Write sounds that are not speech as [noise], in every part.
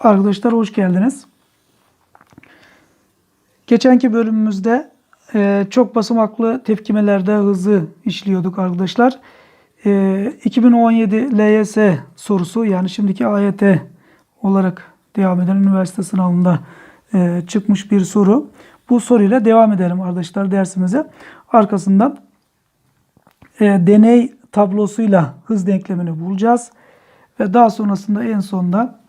Arkadaşlar hoş geldiniz. Geçenki bölümümüzde e, çok basamaklı tepkimelerde hızı işliyorduk arkadaşlar. E, 2017 LYS sorusu yani şimdiki AYT olarak devam eden üniversite sınavında e, çıkmış bir soru. Bu soruyla devam edelim arkadaşlar dersimize. Arkasından e, deney tablosuyla hız denklemini bulacağız. Ve daha sonrasında en sonda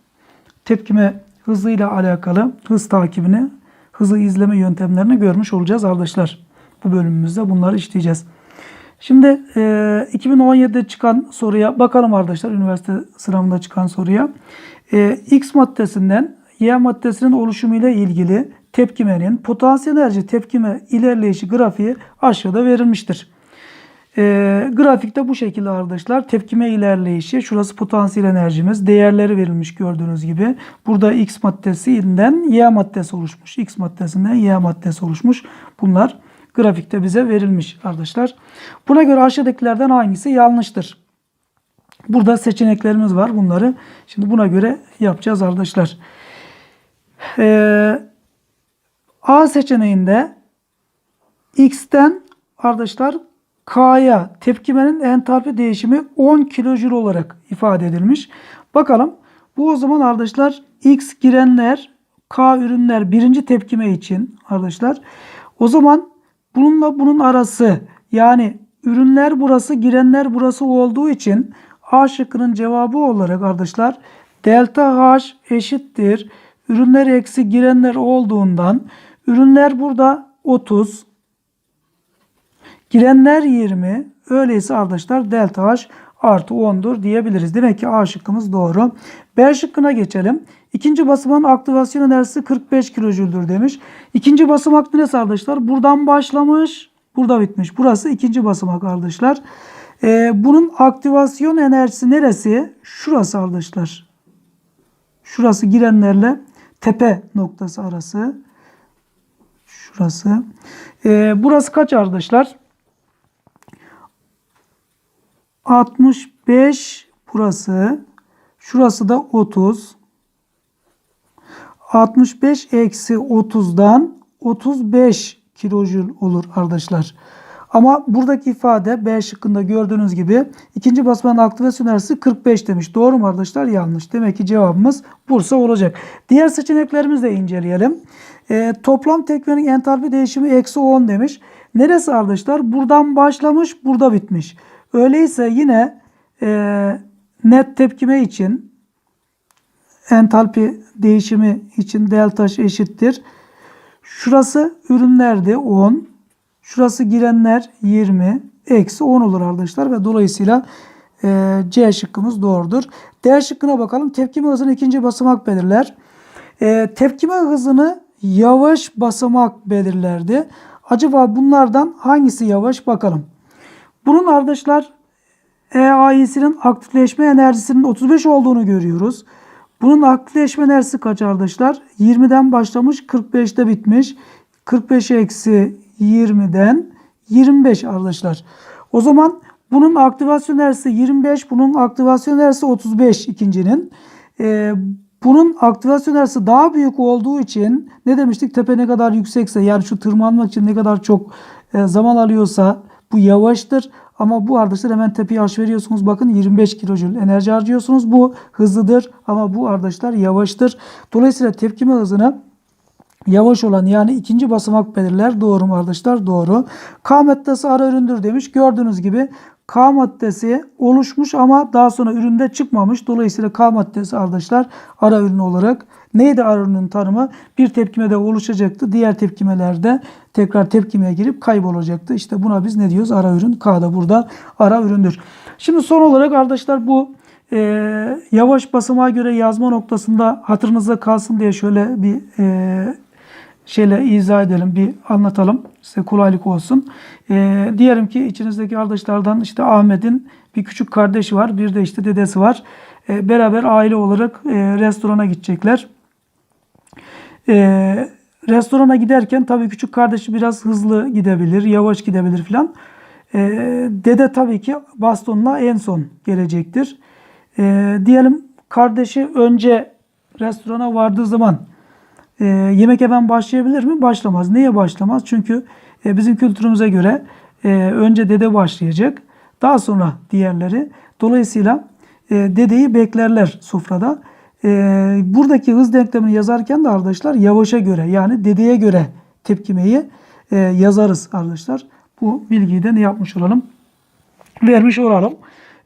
tepkime hızıyla alakalı hız takibini, hızı izleme yöntemlerini görmüş olacağız arkadaşlar. Bu bölümümüzde bunları işleyeceğiz. Şimdi e, 2017'de çıkan soruya bakalım arkadaşlar. Üniversite sınavında çıkan soruya. E, X maddesinden Y maddesinin oluşumu ile ilgili tepkimenin potansiyel enerji tepkime ilerleyişi grafiği aşağıda verilmiştir. E, grafikte bu şekilde arkadaşlar tepkime ilerleyişi şurası potansiyel enerjimiz değerleri verilmiş gördüğünüz gibi. Burada X maddesinden Y maddesi oluşmuş. X maddesinden Y maddesi oluşmuş. Bunlar grafikte bize verilmiş arkadaşlar. Buna göre aşağıdakilerden hangisi yanlıştır? Burada seçeneklerimiz var bunları. Şimdi buna göre yapacağız arkadaşlar. Ee, A seçeneğinde X'ten arkadaşlar K'ya tepkimenin entalpi değişimi 10 kilojül olarak ifade edilmiş. Bakalım bu o zaman arkadaşlar X girenler K ürünler birinci tepkime için arkadaşlar. O zaman bununla bunun arası yani ürünler burası girenler burası olduğu için A şıkkının cevabı olarak arkadaşlar delta H eşittir. Ürünler eksi girenler olduğundan ürünler burada 30 Girenler 20. Öyleyse arkadaşlar delta H artı 10'dur diyebiliriz. Demek ki A şıkkımız doğru. B şıkkına geçelim. İkinci basamağın aktivasyon enerjisi 45 kilojüldür demiş. İkinci basamak neresi arkadaşlar? Buradan başlamış. Burada bitmiş. Burası ikinci basamak arkadaşlar. Ee, bunun aktivasyon enerjisi neresi? Şurası arkadaşlar. Şurası girenlerle tepe noktası arası. Şurası. Ee, burası kaç arkadaşlar? 65 burası. Şurası da 30. 65 eksi 30'dan 35 kilojül olur arkadaşlar. Ama buradaki ifade B şıkkında gördüğünüz gibi ikinci basamağın aktivasyon enerjisi 45 demiş. Doğru mu arkadaşlar? Yanlış. Demek ki cevabımız Bursa olacak. Diğer seçeneklerimizi de inceleyelim. E, toplam tekmenin entalpi değişimi eksi 10 demiş. Neresi arkadaşlar? Buradan başlamış, burada bitmiş. Öyleyse yine e, net tepkime için entalpi değişimi için delta eşittir. Şurası ürünlerdi 10. Şurası girenler 20. Eksi 10 olur arkadaşlar ve dolayısıyla e, C şıkkımız doğrudur. D şıkkına bakalım. Tepkime hızını ikinci basamak belirler. E, tepkime hızını yavaş basamak belirlerdi. Acaba bunlardan hangisi yavaş bakalım. Bunun arkadaşlar EAI'sinin aktifleşme enerjisinin 35 olduğunu görüyoruz. Bunun aktifleşme enerjisi kaç arkadaşlar? 20'den başlamış 45'te bitmiş. 45 eksi 20'den 25 arkadaşlar. O zaman bunun aktivasyon enerjisi 25, bunun aktivasyon enerjisi 35 ikincinin. Ee, bunun aktivasyon enerjisi daha büyük olduğu için ne demiştik? Tepe ne kadar yüksekse yani şu tırmanmak için ne kadar çok e, zaman alıyorsa bu yavaştır. Ama bu arkadaşlar hemen tepeye aş veriyorsunuz. Bakın 25 kilojül enerji harcıyorsunuz. Bu hızlıdır ama bu arkadaşlar yavaştır. Dolayısıyla tepkime hızını yavaş olan yani ikinci basamak belirler. Doğru mu arkadaşlar? Doğru. K maddesi ara demiş. Gördüğünüz gibi K maddesi oluşmuş ama daha sonra üründe çıkmamış. Dolayısıyla K maddesi arkadaşlar ara ürün olarak neydi ara ürünün tanımı? Bir tepkimede oluşacaktı. Diğer tepkimelerde tekrar tepkimeye girip kaybolacaktı. İşte buna biz ne diyoruz? Ara ürün. K da burada ara üründür. Şimdi son olarak arkadaşlar bu e, yavaş basamağa göre yazma noktasında hatırınızda kalsın diye şöyle bir e, şeyle izah edelim, bir anlatalım. Size kolaylık olsun. Ee, diyelim ki içinizdeki arkadaşlardan işte Ahmet'in bir küçük kardeşi var, bir de işte dedesi var. Ee, beraber aile olarak e, restorana gidecekler. Ee, restorana giderken tabii küçük kardeşi biraz hızlı gidebilir, yavaş gidebilir filan. Ee, dede tabii ki bastonla en son gelecektir. Ee, diyelim kardeşi önce restorana vardığı zaman e, yemek hemen başlayabilir mi? Başlamaz. Niye başlamaz? Çünkü e, bizim kültürümüze göre e, önce dede başlayacak. Daha sonra diğerleri. Dolayısıyla e, dedeyi beklerler sofrada. E, buradaki hız denklemini yazarken de arkadaşlar yavaşa göre yani dedeye göre tepkimeyi e, yazarız arkadaşlar. Bu bilgiyi de ne yapmış olalım? Vermiş olalım.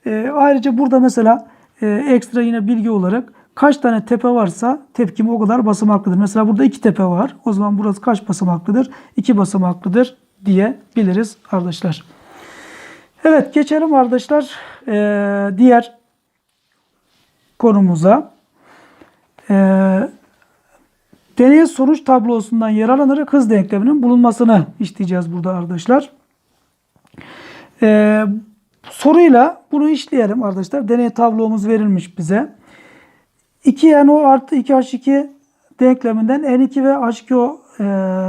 E, ayrıca burada mesela e, ekstra yine bilgi olarak kaç tane tepe varsa tepkimi o kadar basamaklıdır. Mesela burada iki tepe var. O zaman burası kaç basamaklıdır? İki basamaklıdır diyebiliriz arkadaşlar. Evet geçelim arkadaşlar e, diğer konumuza. E, deney sonuç tablosundan yararlanarak hız denkleminin bulunmasını isteyeceğiz burada arkadaşlar. E, soruyla bunu işleyelim arkadaşlar. Deney tablomuz verilmiş bize. 2NO artı 2H2 denkleminden N2 ve H2O e,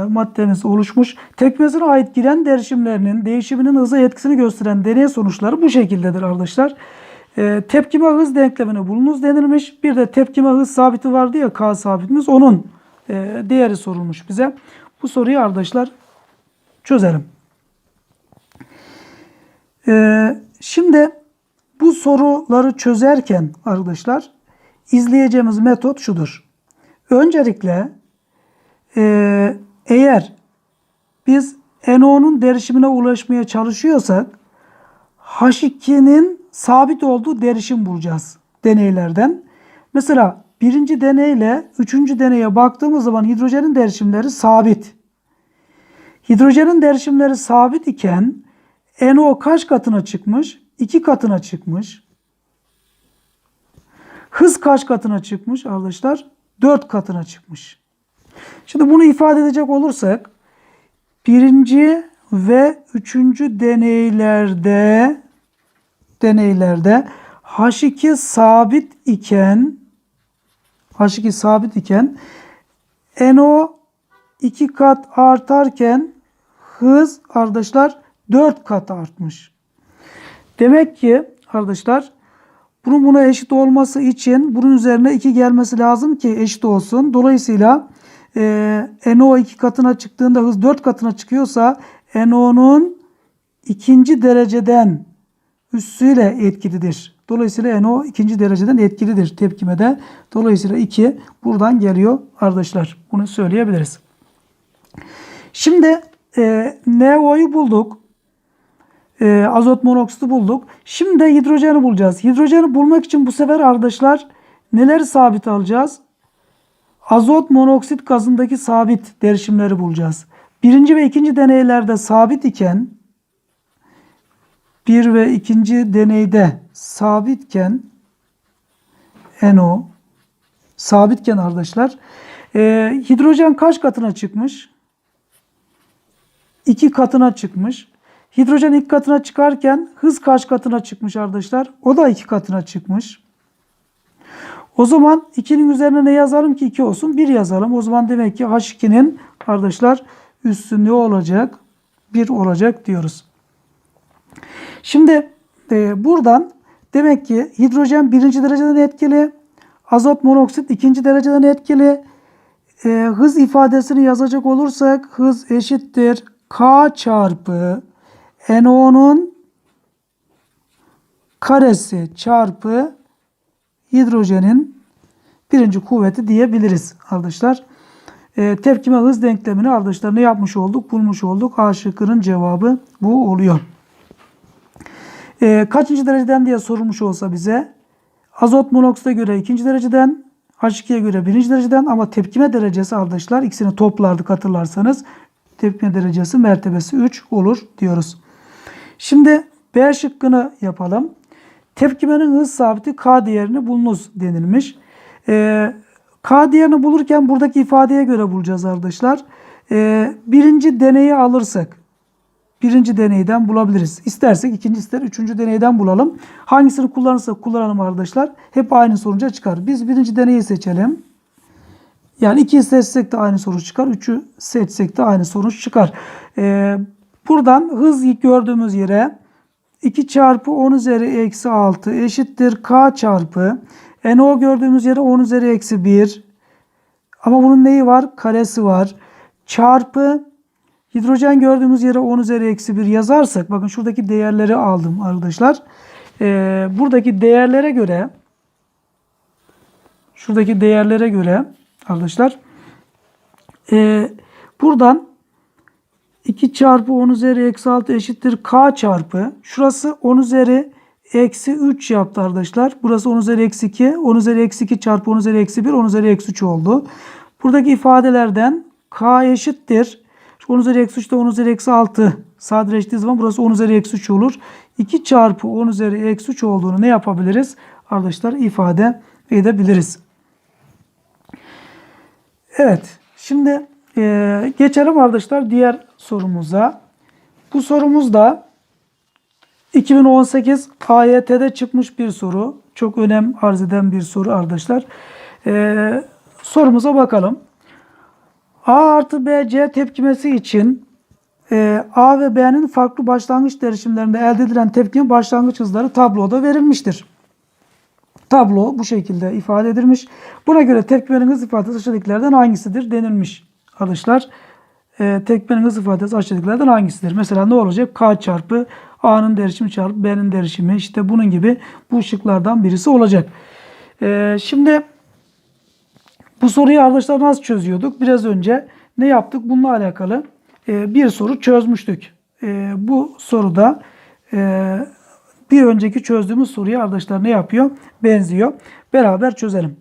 maddemiz oluşmuş. Tekmesine ait giren derişimlerinin değişiminin hıza etkisini gösteren deney sonuçları bu şekildedir arkadaşlar. E, tepkime hız denklemini bulunuz denilmiş. Bir de tepkime hız sabiti vardı ya K sabitimiz onun e, değeri sorulmuş bize. Bu soruyu arkadaşlar çözelim. E, şimdi bu soruları çözerken arkadaşlar izleyeceğimiz metot şudur. Öncelikle e, eğer biz NO'nun derişimine ulaşmaya çalışıyorsak H2'nin sabit olduğu derişim bulacağız deneylerden. Mesela birinci deneyle üçüncü deneye baktığımız zaman hidrojenin derişimleri sabit. Hidrojenin derişimleri sabit iken NO kaç katına çıkmış? 2 katına çıkmış. Hız kaç katına çıkmış arkadaşlar? 4 katına çıkmış. Şimdi bunu ifade edecek olursak birinci ve üçüncü deneylerde deneylerde H2 sabit iken H2 sabit iken NO 2 kat artarken hız arkadaşlar 4 kat artmış. Demek ki arkadaşlar bunun buna eşit olması için bunun üzerine 2 gelmesi lazım ki eşit olsun. Dolayısıyla e, NO 2 katına çıktığında hız 4 katına çıkıyorsa NO'nun ikinci dereceden üssüyle etkilidir. Dolayısıyla NO ikinci dereceden etkilidir tepkimede. Dolayısıyla 2 buradan geliyor arkadaşlar. Bunu söyleyebiliriz. Şimdi e, NO'yu bulduk. E, azot monoksiti bulduk. Şimdi de hidrojeni bulacağız. Hidrojeni bulmak için bu sefer arkadaşlar neleri sabit alacağız? Azot monoksit gazındaki sabit derişimleri bulacağız. Birinci ve ikinci deneylerde sabit iken bir ve ikinci deneyde sabitken NO sabitken arkadaşlar e, hidrojen kaç katına çıkmış? İki katına çıkmış. Hidrojen ilk katına çıkarken hız kaç katına çıkmış arkadaşlar? O da iki katına çıkmış. O zaman 2'nin üzerine ne yazalım ki 2 olsun? 1 yazalım. O zaman demek ki H2'nin arkadaşlar üstü ne olacak? 1 olacak diyoruz. Şimdi e, buradan demek ki hidrojen birinci dereceden etkili, azot monoksit ikinci dereceden etkili. E, hız ifadesini yazacak olursak hız eşittir K çarpı NO'nun karesi çarpı hidrojenin birinci kuvveti diyebiliriz arkadaşlar. E, tepkime hız denklemini arkadaşlar ne yapmış olduk? Bulmuş olduk. A şıkkının cevabı bu oluyor. E, kaçıncı dereceden diye sorulmuş olsa bize azot monoksite göre ikinci dereceden H2'ye göre birinci dereceden ama tepkime derecesi arkadaşlar ikisini toplardık hatırlarsanız tepkime derecesi mertebesi 3 olur diyoruz. Şimdi B şıkkını yapalım. Tepkimenin hız sabiti K değerini bulunuz denilmiş. Ee, K değerini bulurken buradaki ifadeye göre bulacağız arkadaşlar. Ee, birinci deneyi alırsak birinci deneyden bulabiliriz. İstersek ikinci ister üçüncü deneyden bulalım. Hangisini kullanırsak kullanalım arkadaşlar. Hep aynı sonuca çıkar. Biz birinci deneyi seçelim. Yani 2'yi seçsek de aynı sonuç çıkar. 3'ü seçsek de aynı sonuç çıkar. Ee, buradan hız gördüğümüz yere 2 çarpı 10 üzeri eksi 6 eşittir k çarpı NO gördüğümüz yere 10 üzeri eksi 1. Ama bunun neyi var? Karesi var. Çarpı hidrojen gördüğümüz yere 10 üzeri eksi 1 yazarsak bakın şuradaki değerleri aldım arkadaşlar. Ee, buradaki değerlere göre şuradaki değerlere göre arkadaşlar ee, buradan 2 çarpı 10 üzeri eksi 6 eşittir k çarpı. Şurası 10 üzeri eksi 3 yaptı arkadaşlar. Burası 10 üzeri eksi 2. 10 üzeri eksi 2 çarpı 10 üzeri eksi 1 10 üzeri eksi 3 oldu. Buradaki ifadelerden k eşittir. Şu 10 üzeri eksi 3 de 10 üzeri eksi 6 sadeleştiği zaman burası 10 üzeri eksi 3 olur. 2 çarpı 10 üzeri eksi 3 olduğunu ne yapabiliriz? Arkadaşlar ifade edebiliriz. Evet. Şimdi e, geçelim arkadaşlar diğer sorumuza. Bu sorumuz da 2018 AYT'de çıkmış bir soru. Çok önem arz eden bir soru arkadaşlar. E, sorumuza bakalım. A artı B C tepkimesi için e, A ve B'nin farklı başlangıç derişimlerinde elde edilen tepkinin başlangıç hızları tabloda verilmiştir. Tablo bu şekilde ifade edilmiş. Buna göre tepkimenin hız ifadesi aşağıdakilerden hangisidir denilmiş. Arkadaşlar e, tepkimenin hız ifadesi aşağıdakilerden hangisidir? Mesela ne olacak? K çarpı A'nın derişimi çarpı B'nin derişimi işte bunun gibi bu şıklardan birisi olacak. E, şimdi bu soruyu arkadaşlar nasıl çözüyorduk? Biraz önce ne yaptık? Bununla alakalı e, bir soru çözmüştük. E, bu soruda e, bir önceki çözdüğümüz soruya arkadaşlar ne yapıyor? Benziyor. Beraber çözelim.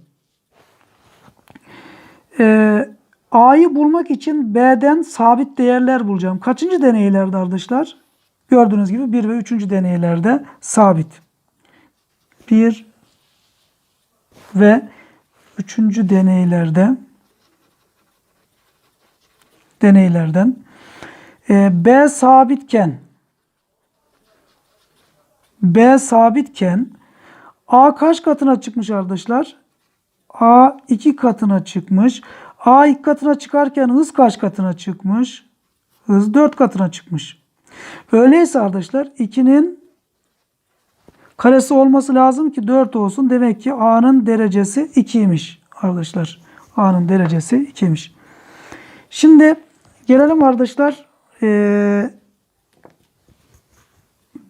E, A'yı bulmak için B'den sabit değerler bulacağım. Kaçıncı deneylerde arkadaşlar? Gördüğünüz gibi 1 ve 3. deneylerde sabit. 1 ve 3. deneylerde deneylerden e, B sabitken B sabitken A kaç katına çıkmış arkadaşlar? A 2 katına çıkmış. A 2 katına çıkarken hız kaç katına çıkmış? Hız 4 katına çıkmış. Öyleyse arkadaşlar 2'nin karesi olması lazım ki 4 olsun. Demek ki A'nın derecesi 2'ymiş arkadaşlar. A'nın derecesi 2'ymiş. Şimdi gelelim arkadaşlar ee,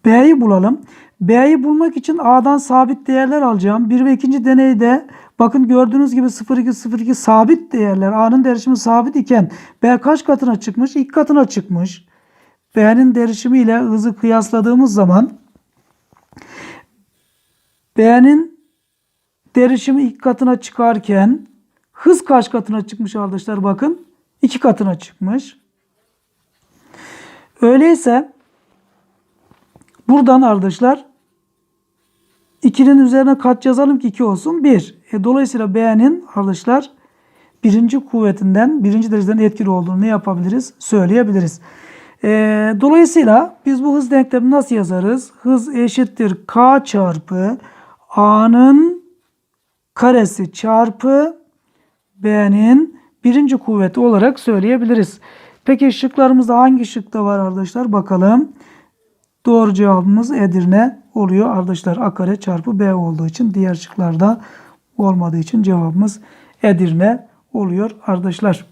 B'yi bulalım. B'yi bulmak için A'dan sabit değerler alacağım. 1 ve 2. deneyde bakın gördüğünüz gibi 0,2 0,2 sabit değerler. A'nın derişimi sabit iken B kaç katına çıkmış? 2 katına çıkmış. B'nin derişimi ile hızı kıyasladığımız zaman B'nin derişimi ilk katına çıkarken hız kaç katına çıkmış arkadaşlar bakın. 2 katına çıkmış. Öyleyse buradan arkadaşlar 2'nin üzerine kaç yazalım ki 2 olsun? 1. E, dolayısıyla B'nin arkadaşlar birinci kuvvetinden, birinci dereceden etkili olduğunu ne yapabiliriz? Söyleyebiliriz. E, dolayısıyla biz bu hız denklemini nasıl yazarız? Hız eşittir K çarpı A'nın karesi çarpı B'nin birinci kuvveti olarak söyleyebiliriz. Peki şıklarımızda hangi şıkta var arkadaşlar? Bakalım. Doğru cevabımız Edirne oluyor arkadaşlar. A kare çarpı B olduğu için diğer şıklarda olmadığı için cevabımız Edirne oluyor arkadaşlar.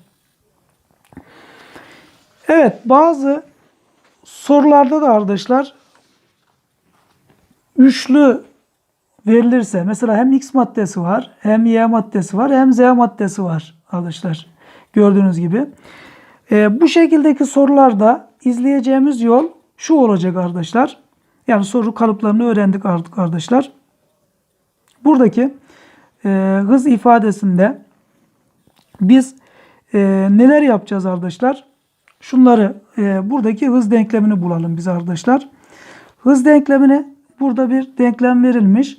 Evet bazı sorularda da arkadaşlar üçlü verilirse mesela hem X maddesi var hem Y maddesi var hem Z maddesi var arkadaşlar. Gördüğünüz gibi. Ee, bu şekildeki sorularda izleyeceğimiz yol şu olacak arkadaşlar. Yani soru kalıplarını öğrendik artık arkadaşlar. Buradaki e, hız ifadesinde biz e, neler yapacağız arkadaşlar? Şunları e, buradaki hız denklemini bulalım biz arkadaşlar. Hız denklemini burada bir denklem verilmiş.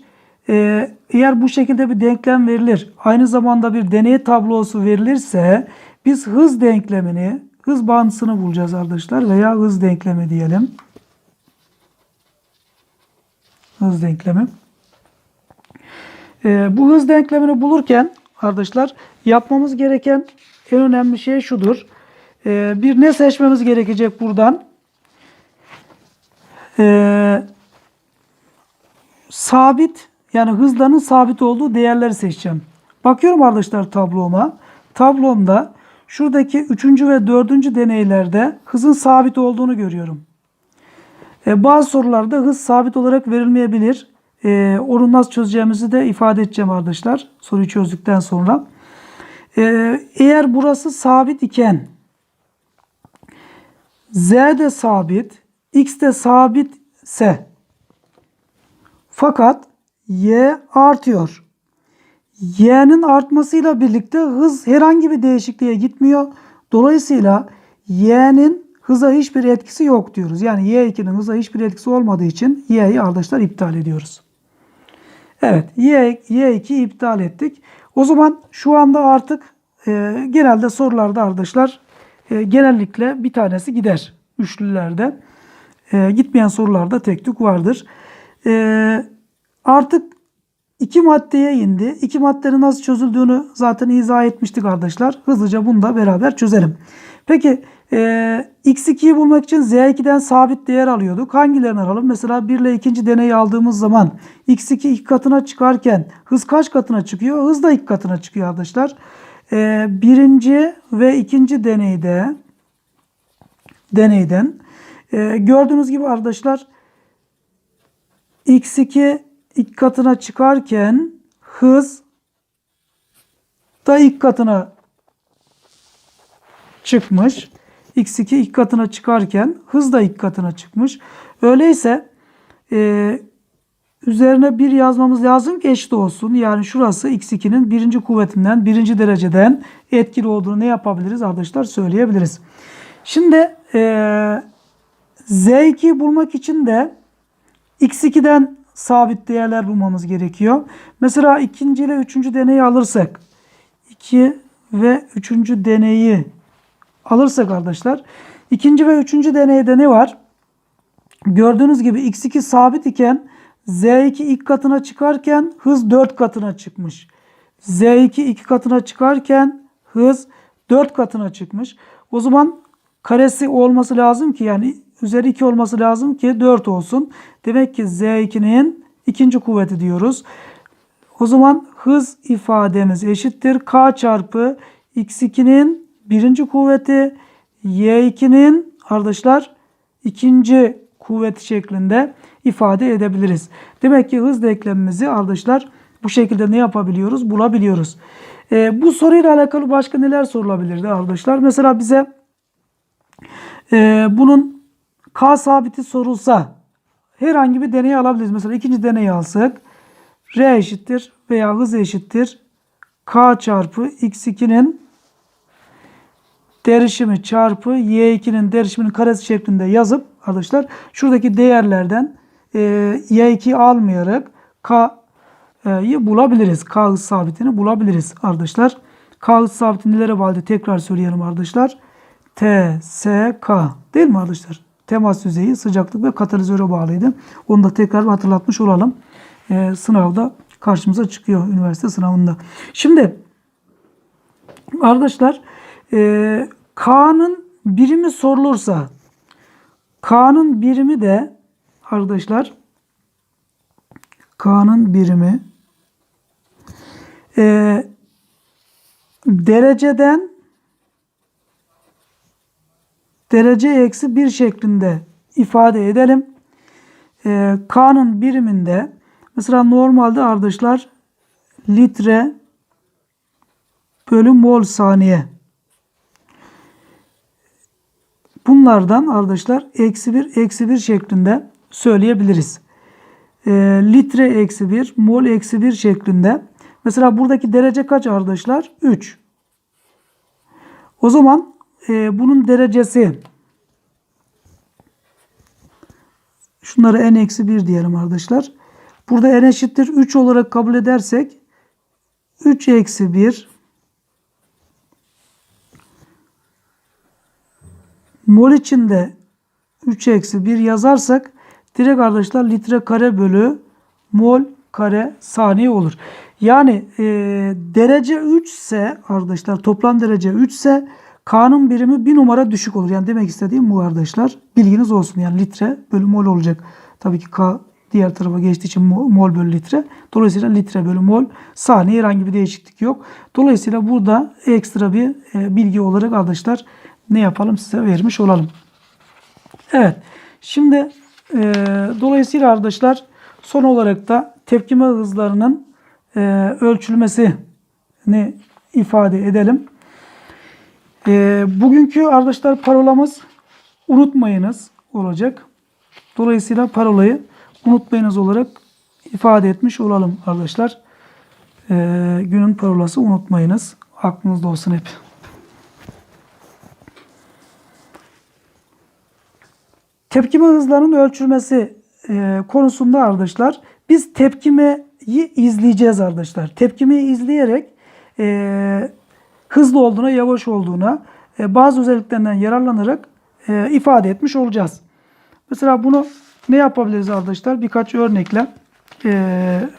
E, eğer bu şekilde bir denklem verilir, aynı zamanda bir deney tablosu verilirse biz hız denklemini, hız bağıntısını bulacağız arkadaşlar veya hız denklemi diyelim. Hız denklemi. Ee, bu hız denklemini bulurken arkadaşlar yapmamız gereken en önemli şey şudur. Ee, bir ne seçmemiz gerekecek buradan? Ee, sabit yani hızlarının sabit olduğu değerleri seçeceğim. Bakıyorum arkadaşlar tabloma. Tablomda şuradaki 3. ve 4. deneylerde hızın sabit olduğunu görüyorum. E, bazı sorularda hız sabit olarak verilmeyebilir. E, onu nasıl çözeceğimizi de ifade edeceğim arkadaşlar. Soruyu çözdükten sonra. E, eğer burası sabit iken z de sabit, x de sabitse fakat y artıyor. Y'nin artmasıyla birlikte hız herhangi bir değişikliğe gitmiyor. Dolayısıyla y'nin hıza hiçbir etkisi yok diyoruz. Yani y2'nin hıza hiçbir etkisi olmadığı için y'yi arkadaşlar iptal ediyoruz. Evet y, y2 iptal ettik. O zaman şu anda artık e, genelde sorularda arkadaşlar e, genellikle bir tanesi gider. Üçlülerde. E, gitmeyen sorularda tek tük vardır. E, artık iki maddeye indi. İki maddenin nasıl çözüldüğünü zaten izah etmiştik arkadaşlar. Hızlıca bunu da beraber çözelim. Peki e, x2'yi bulmak için z2'den sabit değer alıyorduk. Hangilerini alalım? Mesela 1 ile ikinci deneyi aldığımız zaman x2 iki katına çıkarken hız kaç katına çıkıyor? Hız da iki katına çıkıyor arkadaşlar. E, birinci ve ikinci deneyde deneyden e, gördüğünüz gibi arkadaşlar x2 ilk katına çıkarken hız da ilk katına çıkmış. x2 ilk katına çıkarken hız da ilk katına çıkmış. Öyleyse e, üzerine bir yazmamız lazım ki eşit olsun. Yani şurası x2'nin birinci kuvvetinden, birinci dereceden etkili olduğunu ne yapabiliriz arkadaşlar söyleyebiliriz. Şimdi e, z2 bulmak için de x2'den sabit değerler bulmamız gerekiyor. Mesela ikinci ile üçüncü deneyi alırsak 2 ve üçüncü deneyi alırsak arkadaşlar ikinci ve üçüncü deneyde ne var? Gördüğünüz gibi x2 sabit iken z2 ilk katına çıkarken hız 4 katına çıkmış. z2 iki katına çıkarken hız 4 katına çıkmış. O zaman karesi olması lazım ki yani üzeri 2 olması lazım ki 4 olsun. Demek ki Z2'nin ikinci kuvveti diyoruz. O zaman hız ifademiz eşittir. K çarpı X2'nin birinci kuvveti Y2'nin arkadaşlar ikinci kuvveti şeklinde ifade edebiliriz. Demek ki hız denklemimizi arkadaşlar bu şekilde ne yapabiliyoruz? Bulabiliyoruz. Ee, bu soruyla alakalı başka neler sorulabilirdi arkadaşlar? Mesela bize e, bunun K sabiti sorulsa herhangi bir deney alabiliriz. Mesela ikinci deneyi alsak R eşittir veya hız eşittir K çarpı X2'nin derişimi çarpı Y2'nin derişiminin karesi şeklinde yazıp arkadaşlar şuradaki değerlerden e, Y2 almayarak K'yı bulabiliriz. K sabitini bulabiliriz arkadaşlar. K hız sabiti nelere bağlı tekrar söyleyelim arkadaşlar. T, S, K değil mi arkadaşlar? Temas yüzeyi, sıcaklık ve katalizöre bağlıydı. Onu da tekrar hatırlatmış olalım. Ee, sınavda karşımıza çıkıyor üniversite sınavında. Şimdi arkadaşlar e, K'nın birimi sorulursa K'nın birimi de arkadaşlar K'nın birimi e, dereceden derece eksi bir şeklinde ifade edelim. Ee, K'nın biriminde mesela normalde arkadaşlar litre bölü mol saniye. Bunlardan arkadaşlar eksi bir eksi bir şeklinde söyleyebiliriz. E, litre eksi bir mol eksi bir şeklinde. Mesela buradaki derece kaç arkadaşlar? 3. O zaman e, bunun derecesi şunları n eksi 1 diyelim arkadaşlar. Burada n eşittir 3 olarak kabul edersek 3 eksi 1 mol içinde 3 eksi 1 yazarsak direkt arkadaşlar litre kare bölü mol kare saniye olur. Yani e, derece 3 ise arkadaşlar toplam derece 3 ise K'nın birimi bir numara düşük olur. Yani demek istediğim bu arkadaşlar. Bilginiz olsun. Yani litre bölü mol olacak. Tabii ki K diğer tarafa geçtiği için mo- mol bölü litre. Dolayısıyla litre bölü mol saniye herhangi bir değişiklik yok. Dolayısıyla burada ekstra bir e, bilgi olarak arkadaşlar ne yapalım size vermiş olalım. Evet. Şimdi e, dolayısıyla arkadaşlar son olarak da tepkime hızlarının e, ölçülmesini ifade edelim. E, bugünkü arkadaşlar parolamız unutmayınız olacak. Dolayısıyla parolayı unutmayınız olarak ifade etmiş olalım arkadaşlar. E, günün parolası unutmayınız. Aklınızda olsun hep. Tepkime hızlarının ölçülmesi e, konusunda arkadaşlar biz tepkimeyi izleyeceğiz arkadaşlar. Tepkimeyi izleyerek e, hızlı olduğuna, yavaş olduğuna e, bazı özelliklerinden yararlanarak ifade etmiş olacağız. Mesela bunu ne yapabiliriz arkadaşlar? Birkaç örnekle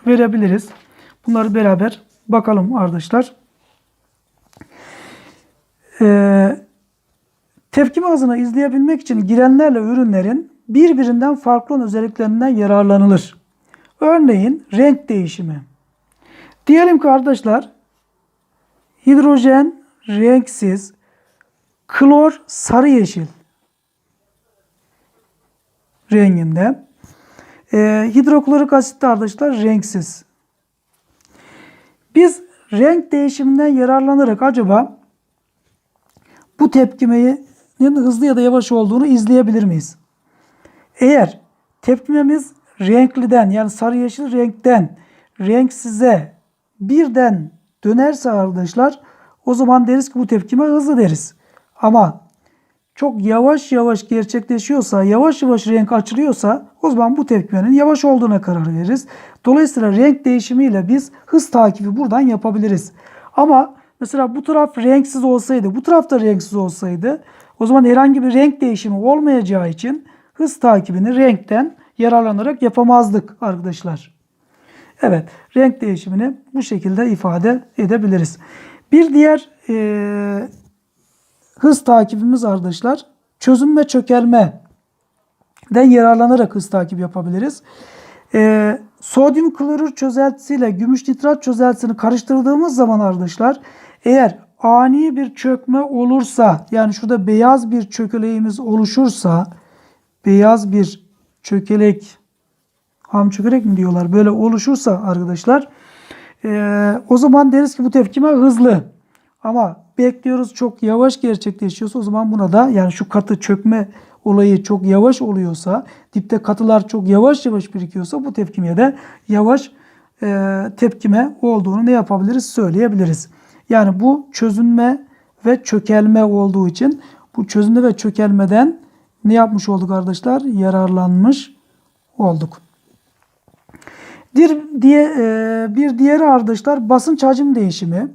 verebiliriz. Bunları beraber bakalım arkadaşlar. E, Tepkime hızını izleyebilmek için girenlerle ürünlerin birbirinden farklı olan özelliklerinden yararlanılır. Örneğin renk değişimi. Diyelim ki arkadaşlar hidrojen renksiz, klor sarı yeşil renginde. Ee, hidroklorik asit de arkadaşlar renksiz. Biz renk değişiminden yararlanarak acaba bu tepkimeyi hızlı ya da yavaş olduğunu izleyebilir miyiz? Eğer tepkimemiz renkliden yani sarı yeşil renkten renksize birden dönerse arkadaşlar o zaman deriz ki bu tepkime hızlı deriz. Ama çok yavaş yavaş gerçekleşiyorsa, yavaş yavaş renk açılıyorsa o zaman bu tepkimenin yavaş olduğuna karar veririz. Dolayısıyla renk değişimiyle biz hız takibi buradan yapabiliriz. Ama mesela bu taraf renksiz olsaydı, bu taraf da renksiz olsaydı o zaman herhangi bir renk değişimi olmayacağı için hız takibini renkten yararlanarak yapamazdık arkadaşlar. Evet, renk değişimini bu şekilde ifade edebiliriz. Bir diğer e, hız takibimiz arkadaşlar çözüm ve çökelme den yararlanarak hız takip yapabiliriz. E, sodyum klorür çözeltisiyle gümüş nitrat çözeltisini karıştırdığımız zaman arkadaşlar eğer ani bir çökme olursa yani şurada beyaz bir çökeleğimiz oluşursa beyaz bir çökelek ham çökelek mi diyorlar böyle oluşursa arkadaşlar e, o zaman deriz ki bu tepkime hızlı ama bekliyoruz çok yavaş gerçekleşiyorsa o zaman buna da yani şu katı çökme olayı çok yavaş oluyorsa dipte katılar çok yavaş yavaş birikiyorsa bu tepkimeye de yavaş e, tepkime olduğunu ne yapabiliriz söyleyebiliriz. Yani bu çözünme ve çökelme olduğu için bu çözünme ve çökelmeden ne yapmış olduk arkadaşlar? Yararlanmış olduk. Bir, diye, e, bir diğeri arkadaşlar basınç hacim değişimi.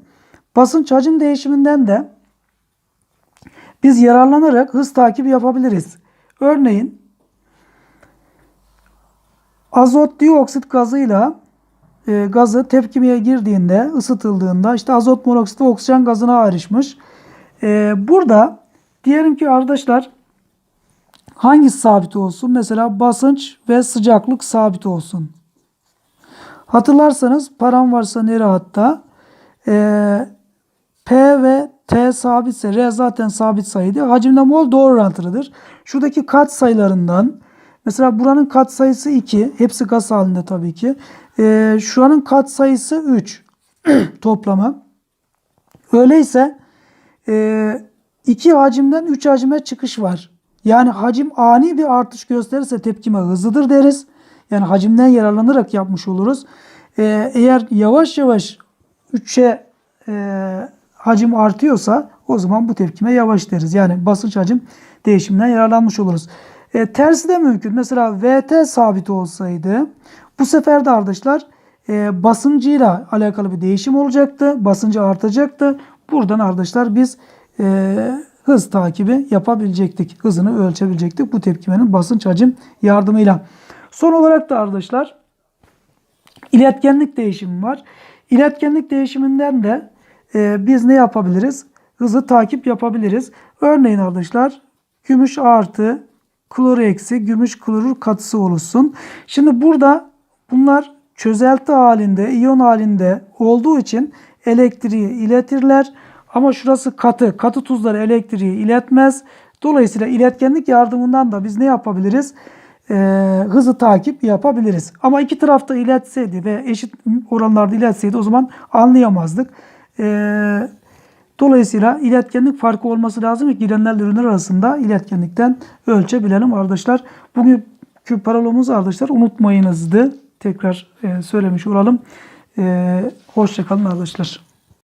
Basınç hacim değişiminden de biz yararlanarak hız takibi yapabiliriz. Örneğin azot dioksit gazıyla e, gazı tepkimeye girdiğinde, ısıtıldığında işte azot monoksit oksijen gazına ayrışmış. E, burada diyelim ki arkadaşlar hangisi sabit olsun? Mesela basınç ve sıcaklık sabit olsun. Hatırlarsanız param varsa nere hatta e, P ve T sabitse R zaten sabit sayıydı. Hacimle mol doğru orantılıdır. Şuradaki kat sayılarından mesela buranın kat sayısı 2. Hepsi gaz halinde tabii ki. Ee, şuranın kat sayısı 3 [clears throat] toplama. Öyleyse e, 2 hacimden 3 hacime çıkış var. Yani hacim ani bir artış gösterirse tepkime hızlıdır deriz. Yani hacimden yararlanarak yapmış oluruz. Ee, eğer yavaş yavaş 3'e e, hacim artıyorsa o zaman bu tepkime yavaş deriz. Yani basınç hacim değişiminden yararlanmış oluruz. E, tersi de mümkün. Mesela VT sabit olsaydı bu sefer de arkadaşlar e, basıncıyla alakalı bir değişim olacaktı. Basıncı artacaktı. Buradan arkadaşlar biz e, hız takibi yapabilecektik. Hızını ölçebilecektik bu tepkimenin basınç hacim yardımıyla. Son olarak da arkadaşlar iletkenlik değişimi var. İletkenlik değişiminden de e, biz ne yapabiliriz? Hızı takip yapabiliriz. Örneğin arkadaşlar gümüş artı klor eksi gümüş klorür katısı oluşsun. Şimdi burada bunlar çözelti halinde, iyon halinde olduğu için elektriği iletirler. Ama şurası katı. Katı tuzlar elektriği iletmez. Dolayısıyla iletkenlik yardımından da biz ne yapabiliriz? Ee, hızı takip yapabiliriz. Ama iki tarafta iletseydi ve eşit oranlarda iletseydi o zaman anlayamazdık. Ee, dolayısıyla iletkenlik farkı olması lazım ki girenlerle ürünler arasında iletkenlikten ölçebilelim arkadaşlar. Bugünkü paralomuz arkadaşlar unutmayınızdı. Tekrar e, söylemiş olalım. E, hoşçakalın arkadaşlar.